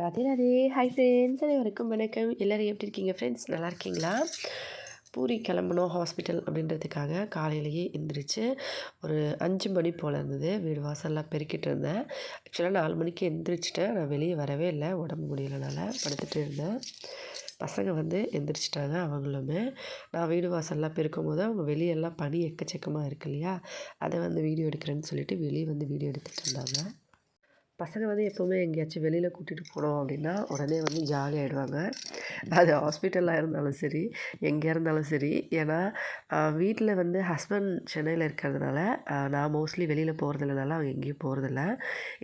Radhe Radhe. Hi friends அனைவருக்கும் வணக்கம். எல்லோரும் எப்படி இருக்கீங்க ஃப்ரெண்ட்ஸ் நல்லா இருக்கீங்களா? பூரி கிளம்பணும் ஹாஸ்பிட்டல் அப்படின்றதுக்காக காலையிலேயே எந்திரிச்சு ஒரு அஞ்சு மணி போல் இருந்தது. வீடு வாசல்லாம் பெருக்கிட்டு இருந்தேன். ஆக்சுவலாக நாலு மணிக்கு எந்திரிச்சிட்டேன். நான் வெளியே வரவே இல்லை. உடம்பு முடியலனால படுத்துட்டு இருந்தேன். பசங்க வந்து எந்திரிச்சிட்டாங்க அவங்களுமே. நான் வீடு வாசல்லாம் பெருக்கும் போது அவங்க வெளியெல்லாம் பனி எக்கச்சக்கமாக இருக்கு இல்லையா? அதை வந்து வீடியோ எடுக்கிறேன்னு சொல்லிட்டு வெளியே வந்து வீடியோ எடுத்துகிட்டு இருந்தாங்க. பசங்க வந்து எப்போவுமே எங்கேயாச்சும் வெளியில் கூட்டிகிட்டு போனோம் அப்படின்னா உடனே வந்து ஜாலியாகிடுவாங்க அது ஹாஸ்பிட்டலாக இருந்தாலும் சரி எங்கே இருந்தாலும் சரி. ஏன்னா வீட்டில் வந்து ஹஸ்பண்ட் சென்னையில் இருக்கிறதுனால நான் மோஸ்ட்லி வெளியில் போகிறதுலனால அவங்க எங்கேயும் போகிறதில்ல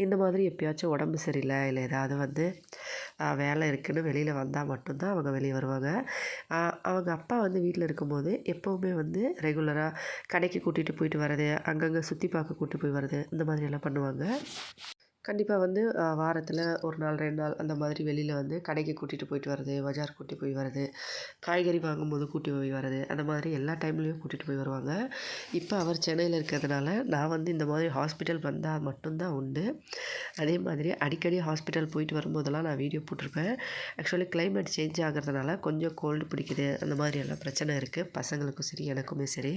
இந்த மாதிரி எப்போயாச்சும் உடம்பு சரியில்லை இல்லை ஏதாவது வந்து வேலை இருக்குதுன்னு வெளியில் வந்தால் மட்டும்தான் அவங்க வெளியே வருவாங்க. அவங்க அப்பா வந்து வீட்டில் இருக்கும்போது எப்போவுமே வந்து ரெகுலராக கடைக்கு கூட்டிகிட்டு போயிட்டு வர்றது அங்கங்கே சுற்றி பார்க்க கூட்டிகிட்டு போய் வர்றது இந்த மாதிரியெல்லாம் பண்ணுவாங்க. கண்டிப்பாக வந்து வாரத்தில் ஒரு நாள் ரெண்டு நாள் அந்த மாதிரி வெளியில் வந்து கடைக்கு கூட்டிகிட்டு போயிட்டு வர்றது பஜார் கூட்டி போய் வர்றது காய்கறி வாங்கும்போது கூட்டி போய் வர்றது அந்த மாதிரி எல்லா டைம்லேயும் கூட்டிகிட்டு போய் வருவாங்க. இப்போ அவர் சென்னையில் இருக்கிறதுனால நான் வந்து இந்த மாதிரி ஹாஸ்பிட்டல் வந்தால் மட்டும்தான் உண்டு. அதே மாதிரி அடிக்கடி ஹாஸ்பிட்டல் போயிட்டு வரும்போதெல்லாம் நான் வீடியோ போட்டிருப்பேன். ஆக்சுவலி கிளைமேட் சேஞ்ச் ஆகிறதுனால கொஞ்சம் கோல்டு பிடிக்குது அந்த மாதிரி எல்லாம் பிரச்சனை இருக்குது பசங்களுக்கும் சரி எனக்குமே சரி.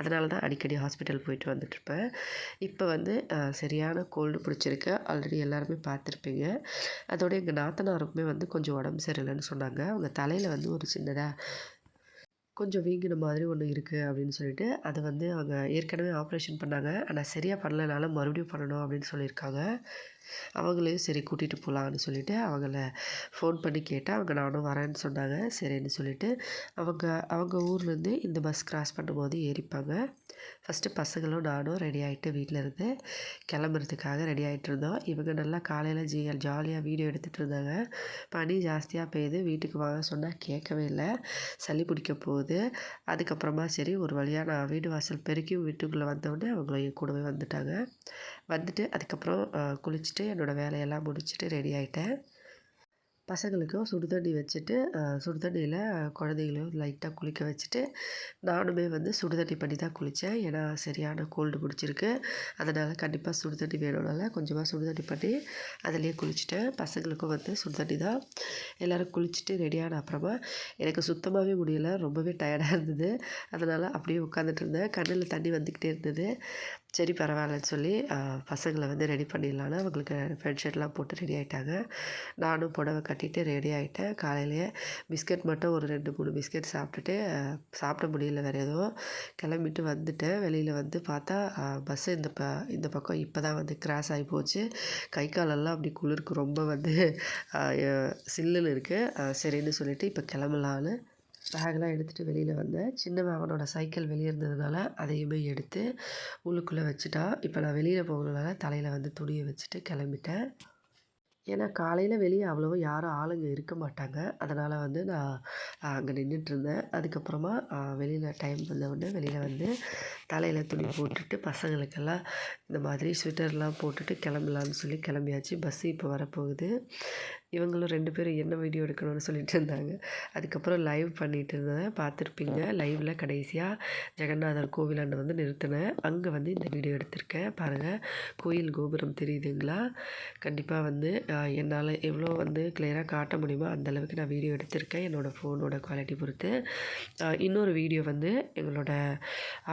அதனால தான் அடிக்கடி ஹாஸ்பிட்டல் போயிட்டு வந்துட்டுருப்பேன் இப்போ வந்து சரியான கோல்டு பிடிச்சிருக்கு. ஆல்ரெடி எல்லாருமே பார்த்துருப்பீங்க. அதோட எங்கள் நாத்தனாருக்குமே வந்து கொஞ்சம் உடம்பு சரியில்லைன்னு சொன்னாங்க. அவங்க தலையில் வந்து ஒரு சின்னதாக கொஞ்சம் வீங்கின மாதிரி ஒன்று இருக்குது அப்படின்னு சொல்லிட்டு அதை வந்து அவங்க ஏற்கனவே ஆப்ரேஷன் பண்ணாங்க. ஆனால் சரியாக பண்ணலனால மறுபடியும் பண்ணணும் அப்படின்னு சொல்லியிருக்காங்க. அவங்களையும் சரி கூட்டிகிட்டு போகலான்னு சொல்லிவிட்டு அவங்கள ஃபோன் பண்ணி கேட்டால் அவங்க நானும் வரேன்னு சொன்னாங்க. சரின்னு சொல்லிவிட்டு அவங்க அவங்க ஊர்லேருந்து இந்த பஸ் கிராஸ் பண்ணும்போது ஏறிப்பாங்க. ஃபஸ்ட்டு பசங்களும் நானும் ரெடி ஆகிட்டு வீட்டில் இருந்து கிளம்புறதுக்காக ரெடி ஆகிட்டு இருந்தோம். இவங்க நல்லா காலையில் ஜி ஜாலியாக வீடியோ எடுத்துகிட்டு இருந்தாங்க. பனி ஜாஸ்தியாக பெய்யுது. வீட்டுக்கு வாங்க சொன்னால் கேட்கவே இல்லை. சளி பிடிக்க போகுது. அதுக்கப்புறமா சரி ஒரு வழியாக நான் வீடு வாசல் பெருக்கி வீட்டுக்குள்ளே வந்தோடனே அவங்கள கூடவே வந்துட்டாங்க. வந்துட்டு அதுக்கப்புறம் குளிச்சுட்டு என்னோடய வேலையெல்லாம் முடிச்சுட்டு ரெடி ஆகிட்டேன் பசங்களுக்கும் சுடு தண்ணி வச்சுட்டு சுடு தண்ணியில் குழந்தைங்களையும் லைட்டாக குளிக்க வச்சுட்டு நானுமே வந்து சுடு தண்ணி பண்ணி தான் குளித்தேன் ஏன்னா சரியான கோல்டு பிடிச்சிருக்கு அதனால் கண்டிப்பாக சுடு தண்ணி வேணும்னால கொஞ்சமாக சுடு தண்ணி பண்ணி அதிலேயே குளிச்சுட்டேன். பசங்களுக்கும் வந்து சுடு தண்ணி தான். எல்லோரும் குளிச்சுட்டு ரெடியான அப்புறமா எனக்கு சுத்தமாகவே முடியல. ரொம்பவே டயர்டாக இருந்தது. அதனால் அப்படியே உட்காந்துட்டு இருந்தேன். கண்ணில் தண்ணி வந்துக்கிட்டே இருந்தது. சரி பரவாயில்லன்னு சொல்லி பசங்களை வந்து ரெடி பண்ணிடலான்னு அவங்களுக்கு ஃபெட் ஷர்ட்லாம் போட்டு ரெடி ஆகிட்டாங்க நானும் புடவை கட்டிட்டு ரெடி ஆகிட்டேன் காலையிலேயே பிஸ்கட் மட்டும் ஒரு ரெண்டு மூணு பிஸ்கட் சாப்பிட்டுட்டு சாப்பிட முடியல வேறு எதுவும். கிளம்பிட்டு வந்துட்டேன். வெளியில் வந்து பார்த்தா பஸ்ஸு இந்த ப இந்த பக்கம் இப்போ தான் வந்து கிராஸ் ஆகி போச்சு. கை காலெல்லாம் அப்படி குளிருக்கு. ரொம்ப வந்து சில்லுன்னு இருக்குது சரின்னு சொல்லிவிட்டு இப்போ கிளம்பலான்னு பேக்லாம் எடுத்துகிட்டு வெளியில் வந்தேன். சின்ன மகனோட சைக்கிள் வெளியே இருந்ததுனால அதையுமே எடுத்து உள்ளுக்குள்ளே வச்சுட்டா. இப்போ நான் வெளியில் போகணுனால தலையில் வந்து துணியை வச்சுட்டு கிளம்பிட்டேன். ஏன்னா காலையில் வெளியே அவ்வளோவா யாரும் ஆளுங்க இருக்க மாட்டாங்க. அதனால் வந்து நான் அங்கே நின்றுட்டுருந்தேன் அதுக்கப்புறமா வெளியில் டைம் வந்தவுடனே வெளியில் வந்து தலையில் துணி போட்டுட்டு பசங்களுக்கெல்லாம் இந்த மாதிரி ஸ்வெட்டர்லாம் போட்டுட்டு கிளம்பலான்னு சொல்லி கிளம்பியாச்சு. பஸ்ஸு இப்போ வரப்போகுது. இவங்களும் ரெண்டு பேரும் என்ன வீடியோ எடுக்கணும்னு சொல்லிட்டு இருந்தாங்க. அதுக்கப்புறம் லைவ் பண்ணிகிட்டு இருந்தேன் பார்த்துருப்பீங்க. லைவில் கடைசியாக ஜெகநாதர் கோவிலாண்டு வந்து நிறுத்தினேன் அங்கே வந்து இந்த வீடியோ எடுத்திருக்கேன். பாருங்கள் கோயில் கோபுரம் தெரியுதுங்களா? கண்டிப்பாக வந்து என்னால் எவ்வளோ வந்து கிளியராக காட்ட முடியுமோ அந்தளவுக்கு நான் வீடியோ எடுத்திருக்கேன். என்னோடய ஃபோனோட குவாலிட்டி பொறுத்து. இன்னொரு வீடியோ வந்து எங்களோட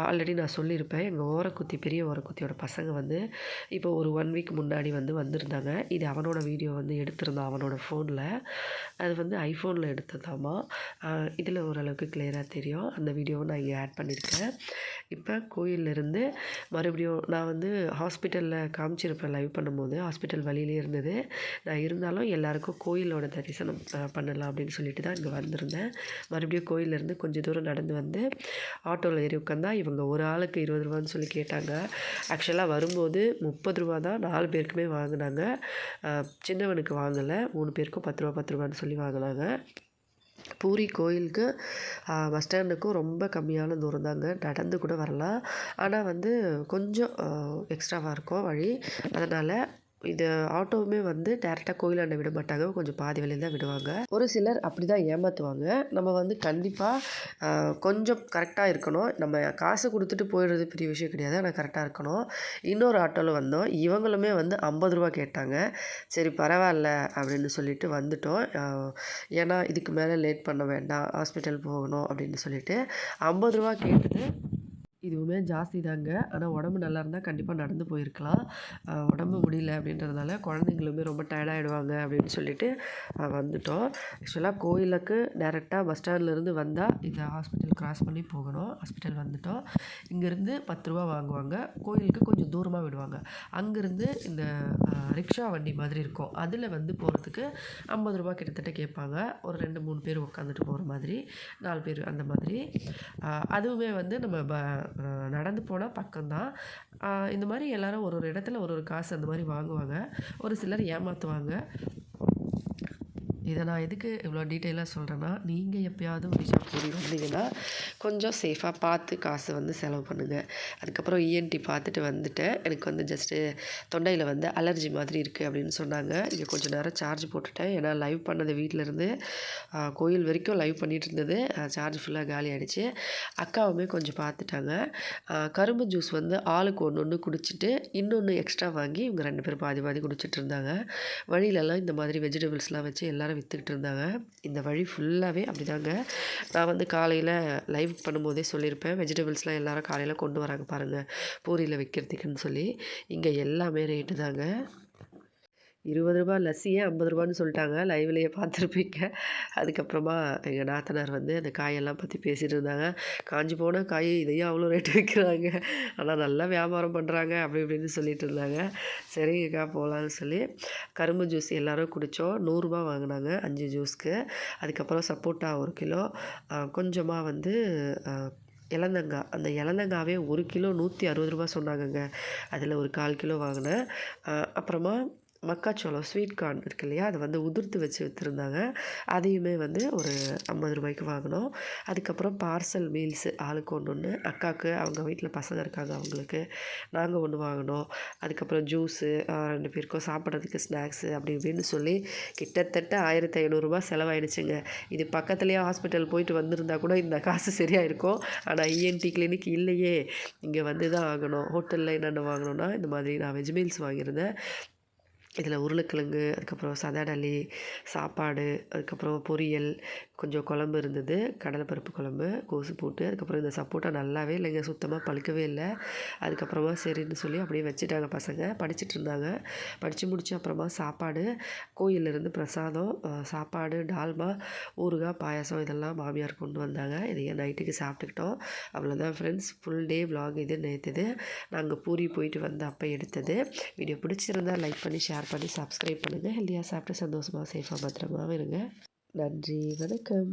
ஆல்ரெடி நான் சொல்லியிருப்பேன். எங்கள் ஓரக்குத்தி பெரிய ஓரக்குத்தியோட பசங்க வந்து இப்போ ஒரு ஒன் வீக் முன்னாடி வந்து வந்திருந்தாங்க. இது அவனோட வீடியோ வந்து எடுத்திருந்தான் அவனோட அவனோட ஃபோனில் அது வந்து ஐஃபோனில் எடுத்ததாமா. இதில் ஓரளவுக்கு கிளியராக தெரியும். அந்த வீடியோவை நான் இங்கே ஆட் பண்ணியிருக்கேன் இப்போ கோயிலிருந்து மறுபடியும் நான் வந்து ஹாஸ்பிட்டலில் காமிச்சிருப்பேன் லைவ் பண்ணும்போது. ஹாஸ்பிட்டல் வழியிலே இருந்தது. நான் இருந்தாலும் எல்லாருக்கும் கோயிலோட தரிசனம் பண்ணலாம் அப்படின்னு சொல்லிட்டு தான் இங்கே வந்திருந்தேன். மறுபடியும் கோயிலேருந்து கொஞ்சம் தூரம் நடந்து வந்து ஆட்டோவில் ஏறி உட்காந்தா இவங்க ஒரு ஆளுக்கு இருபது ரூபான்னு சொல்லி கேட்டாங்க. ஆக்சுவலாக வரும்போது முப்பது ரூபா தான் நாலு பேருக்குமே வாங்கினாங்க. சின்னவனுக்கு வாங்கலை மூணு பேருக்கும் பத்து ரூபா பத்து ரூபான்னு சொல்லி வாங்கினாங்க. பூரி கோயிலுக்கு பஸ் ஸ்டாண்டுக்கும் ரொம்ப கம்மியான தூரம் தாங்க. நடந்து கூட வரலாம். ஆனால் வந்து கொஞ்சம் எக்ஸ்ட்ராவாக இருக்கும் வழி. அதனால் இது ஆட்டோவுமே வந்து டேரெக்டாக கோயிலாண்ட விட மாட்டாங்க. கொஞ்சம் பாதி வழியில் தான் விடுவாங்க. ஒரு சிலர் அப்படி தான் ஏமாற்றுவாங்க நம்ம வந்து கண்டிப்பாக கொஞ்சம் கரெக்டாக இருக்கணும். நம்ம காசு கொடுத்துட்டு போயிடுறது பெரிய விஷயம் கிடையாது. ஆனால் கரெக்டாக இருக்கணும். இன்னொரு ஆட்டோவில் வந்தோம். இவங்களுமே வந்து ஐம்பது ரூபா கேட்டாங்க. சரி பரவாயில்ல அப்படின்னு சொல்லிட்டு வந்துட்டோம். ஏன்னா இதுக்கு மேலே லேட் பண்ண வேண்டாம். ஹாஸ்பிட்டல் போகணும் அப்படின்னு சொல்லிட்டு ஐம்பது ரூபா கேட்டுட்டு இதுவுமே ஜாஸ்தி தாங்க. ஆனால் உடம்பு நல்லா இருந்தால் கண்டிப்பாக நடந்து போயிருக்கலாம். உடம்பு முடியல அப்படின்றதுனால குழந்தைங்களுமே ரொம்ப டயர்டாகிடுவாங்க அப்படின்னு சொல்லிட்டு வந்துட்டோம். ஆக்சுவலாக கோயிலுக்கு டேரெக்டாக பஸ் ஸ்டாண்ட்லேருந்து வந்தால் இந்த ஹாஸ்பிட்டல் கிராஸ் பண்ணி போகணும். ஹாஸ்பிட்டல் வந்துட்டோம். இங்கேருந்து பத்து ரூபா வாங்குவாங்க. கோயிலுக்கு கொஞ்சம் தூரமாக விடுவாங்க. அங்கேருந்து இந்த ரிக்ஷா வண்டி மாதிரி இருக்கும். அதில் வந்து போகிறதுக்கு ஐம்பது ரூபா கிட்டத்தட்ட கேட்பாங்க. ஒரு ரெண்டு மூணு பேர் உட்காந்துட்டு போகிற மாதிரி நாலு பேர் அந்த மாதிரி. அதுவுமே வந்து நம்ம ப நடந்து போனால் பக்கம்தான். இந்த மாதிரி எல்லோரும் ஒரு ஒரு இடத்துல ஒரு ஒரு காசு அந்த மாதிரி வாங்குவாங்க. ஒரு சிலர் ஏமாற்றுவாங்க இதை நான் எதுக்கு இவ்வளோ டீட்டெயிலாக சொல்கிறேன்னா நீங்கள் எப்போயாவது ஒடிஷா போய் வந்தீங்கன்னா கொஞ்சம் சேஃபாக பார்த்து காசு வந்து செலவு பண்ணுங்கள் அதுக்கப்புறம் இஎன்டி பார்த்துட்டு வந்துட்டேன் எனக்கு வந்து ஜஸ்ட்டு தொண்டையில் வந்து அலர்ஜி மாதிரி இருக்குது அப்படின்னு சொன்னாங்க. இங்கே கொஞ்சம் நேரம் சார்ஜ் போட்டுட்டேன். ஏன்னா லைவ் பண்ணது வீட்டிலேருந்து கோயில் வரைக்கும் லைவ் பண்ணிகிட்டு இருந்தது. சார்ஜ் ஃபுல்லாக காலி ஆகிடுச்சு அக்காவுமே கொஞ்சம் பார்த்துட்டாங்க. கரும்பு ஜூஸ் வந்து ஆளுக்கு ஒன்று ஒன்று குடிச்சிட்டு இன்னொன்று எக்ஸ்ட்ரா வாங்கி இவங்க ரெண்டு பேரும் பாதி பாதி குடிச்சிட்டு இருந்தாங்க. வழியிலலாம் இந்த மாதிரி வெஜிடபிள்ஸ்லாம் வச்சு எல்லோரும் தான் விற்றுக்கிட்டு இருந்தாங்க. இந்த வழி ஃபுல்லாகவே அப்படி தாங்க நான் வந்து காலையில் லைவ் பண்ணும்போதே சொல்லியிருப்பேன். வெஜிடபிள்ஸ்லாம் எல்லோரும் காலையில் கொண்டு வராங்க பாருங்கள் பூரியில் வைக்கிறதுக்குன்னு சொல்லி. இங்கே எல்லாமே ரேட்டு தாங்க. இருபது ரூபா லஸ்ஸியே ஐம்பது ரூபான்னு சொல்லிட்டாங்க. லைவ்லேயே பார்த்துருப்பீங்க. அதுக்கப்புறமா எங்கள் நாத்தனார் வந்து அந்த காயெல்லாம் பற்றி பேசிகிட்டு இருந்தாங்க. காஞ்சி போன காய் இதையும் அவ்வளோ ரேட்டு விற்கிறாங்க ஆனால் நல்லா வியாபாரம் பண்ணுறாங்க அப்படி இப்படின்னு சொல்லிட்டு இருந்தாங்க. சரிங்கக்கா போகலான்னு சொல்லி கரும்பு ஜூஸ் எல்லோரும் குடித்தோம் நூறுரூபா வாங்கினாங்க அஞ்சு ஜூஸ்க்கு அதுக்கப்புறம் சப்போட்டா ஒரு கிலோ. கொஞ்சமாக வந்து இலந்தங்காய் அந்த இலந்தங்காவே ஒரு கிலோ நூற்றி அறுபது ரூபா சொன்னாங்கங்க. அதில் ஒரு கால் கிலோ வாங்கினேன். அப்புறமா மக்காச்சோளம் ஸ்வீட் கார்ன் இருக்கு இல்லையா? அதை வந்து உதிர்த்து வச்சு விற்றுருந்தாங்க அதையுமே வந்து ஒரு ஐம்பது ரூபாய்க்கு வாங்கினோம். அதுக்கப்புறம் பார்சல் மீல்ஸு ஆளுக்கு ஒன்று ஒன்று அக்காவுக்கு அவங்க வீட்டில் பசங்க இருக்காங்க அவங்களுக்கு. நாங்கள் ஒன்று வாங்கினோம். அதுக்கப்புறம் ஜூஸு ரெண்டு பேருக்கும் சாப்பிட்றதுக்கு ஸ்நாக்ஸு அப்படி இப்படின்னு சொல்லி கிட்டத்தட்ட ஆயிரத்தி ஐநூறுரூபா செலவாயிடுச்சுங்க. இது பக்கத்துலேயே ஹாஸ்பிட்டல் போயிட்டு வந்திருந்தா கூட இந்த காசு சரியாக இருக்கும் ஆனால் இஎன்டி கிளினிக் இல்லையே. இங்கே வந்து தான் ஆகணும் ஹோட்டலில் என்னென்ன வாங்கணும்னா இந்த மாதிரி நான் வெஜ் மீல்ஸ் வாங்கியிருந்தேன். இதில் உருளைக்கிழங்கு அதுக்கப்புறம் சதடலி சாப்பாடு அதுக்கப்புறம் பொரியல் கொஞ்சம் குழம்பு இருந்தது. கடலைப்பருப்பு குழம்பு கோசு போட்டு அதுக்கப்புறம் இந்த சப்போட்டா நல்லாவே இல்லைங்க சுத்தமாக பழுக்கவே இல்லை. அதுக்கப்புறமா சரின்னு சொல்லி அப்படியே வச்சுட்டாங்க பசங்க. படிச்சுட்டு இருந்தாங்க. படித்து முடிச்சு அப்புறமா சாப்பாடு கோயிலேருந்து பிரசாதம் சாப்பாடு டால்மா ஊறுகாய் பாயாசம் இதெல்லாம் மாமியார் கொண்டு வந்தாங்க. இதையே நைட்டுக்கு சாப்பிட்டுக்கிட்டோம். அவ்வளோதான் ஃப்ரெண்ட்ஸ். ஃபுல் டே விலாக் இது நேற்றுது நாங்கள் பூரி போயிட்டு வந்து அப்போ எடுத்தது. வீடியோ பிடிச்சிருந்தா லைக் பண்ணி ஷேர் பண்ணி சப்ஸ்கிரைப் பண்ணுங்கள் ஹெல்த்தியாக சாப்பிட்டு சந்தோஷமாக சேஃபாக பத்திரமாவும் இருங்க. நன்றி வணக்கம்